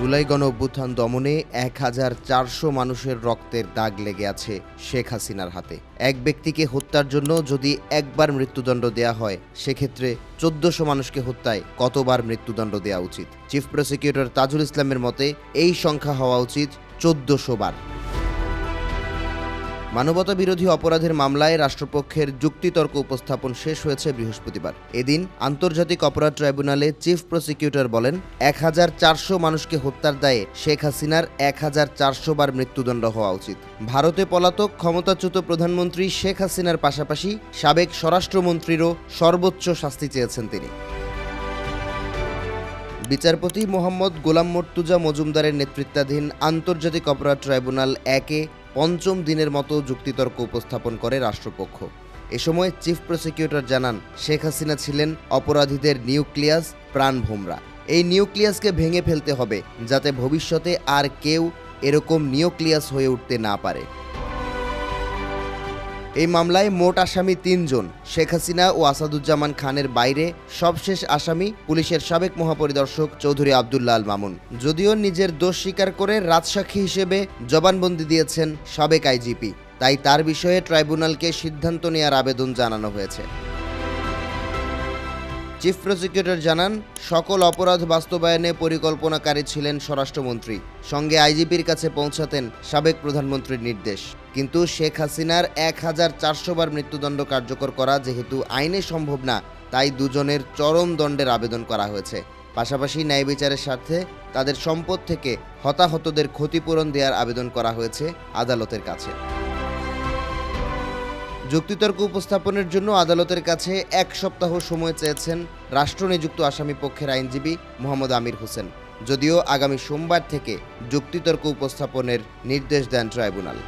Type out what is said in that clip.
জুলাই গণ অভ্যুত্থান দমনে এক হাজার চারশো মানুষের রক্তের দাগ লেগে আছে শেখ হাসিনার হাতে। এক ব্যক্তিকে হত্যার জন্য যদি একবার মৃত্যুদণ্ড দেয়া হয়, সেক্ষেত্রে চোদ্দশো মানুষকে হত্যায় কতবার মৃত্যুদণ্ড দেওয়া উচিত? চিফ প্রসিকিউটর তাজুল ইসলামের মতে, এই সংখ্যা হওয়া উচিত চোদ্দশো বার। মানবতা বিরোধী অপরাধের মামলায় রাষ্ট্রপক্ষের যুক্তিতর্ক উপস্থাপন শেষ হয়েছে বৃহস্পতিবার। এদিন আন্তর্জাতিক অপরাধ ট্রাইব্যুনালে চিফ প্রসিকিউটর বলেন এক হাজার চারশো মানুষকে হত্যার দায়ে শেখ হাসিনার এক হাজার চারশো বার মৃত্যুদণ্ড হওয়া উচিত। ভারতে পলাতক ক্ষমতাচ্যুত প্রধানমন্ত্রী শেখ হাসিনার পাশাপাশি সাবেক স্বরাষ্ট্রমন্ত্রীরও সর্বোচ্চ শাস্তি চেয়েছেন তিনি। বিচারপতি মোহাম্মদ গোলাম মর্তুজা মজুমদারের নেতৃত্বাধীন আন্তর্জাতিক অপরাধ ট্রাইব্যুনাল একে পঞ্চম দিনের মতো যুক্তিতর্ক উপস্থাপন করে রাষ্ট্রপক্ষ। এ সময় চিফ প্রসিকিউটর জানান, শেখ হাসিনা ছিলেন অপরাধীদের নিউক্লিয়াস প্রাণভোমরা এই নিউক্লিয়াসকে ভেঙে ফেলতে হবে যাতে ভবিষ্যতে আর কেউ এরকম নিউক্লিয়াস হয়ে উঠতে না পারে। এই মামলায় মোট আসামি তিনজন, শেখ হাসিনা ও আসাদুজ্জামান খানের বাইরে সবশেষ আসামি পুলিশের সাবেক মহাপরিদর্শক চৌধুরী আবদুল্লাহ আল মামুন। যদিও নিজের দোষ স্বীকার করে রাজসাক্ষী হিসেবে জবানবন্দি দিয়েছেন সাবেক আইজিপি, তাই তার বিষয়ে ট্রাইব্যুনালকে সিদ্ধান্ত নেওয়ার আবেদন জানানো হয়েছে। চিফ প্রসিকিউটর জানান, সকল অপরাধ বাস্তবায়নে পরিকল্পনাকারী ছিলেন স্বরাষ্ট্রমন্ত্রী। সঙ্গে আইজিপির কাছে পৌঁছাতেন সাবেক প্রধানমন্ত্রীর নির্দেশ। কিন্তু শেখ হাসিনার এক হাজার চারশো বার মৃত্যুদণ্ড কার্যকর করা যেহেতু আইনে সম্ভব না, তাই দুজনের চরম দণ্ডের আবেদন করা হয়েছে। পাশাপাশি ন্যায় বিচারের স্বার্থে তাদের সম্পদ থেকে হতাহতদের ক্ষতিপূরণ দেওয়ার আবেদন করা হয়েছে আদালতের কাছে। যুক্তিতর্ক উপস্থাপনের জন্য আদালতের কাছে এক সপ্তাহ সময় চেয়েছেন রাষ্ট্রনিযুক্ত আসামি পক্ষের আইনজীবী মোহাম্মদ আমির হোসেন। যদিও আগামী সোমবার থেকে যুক্তিতর্ক উপস্থাপনের নির্দেশ দেন ট্রাইব্যুনাল।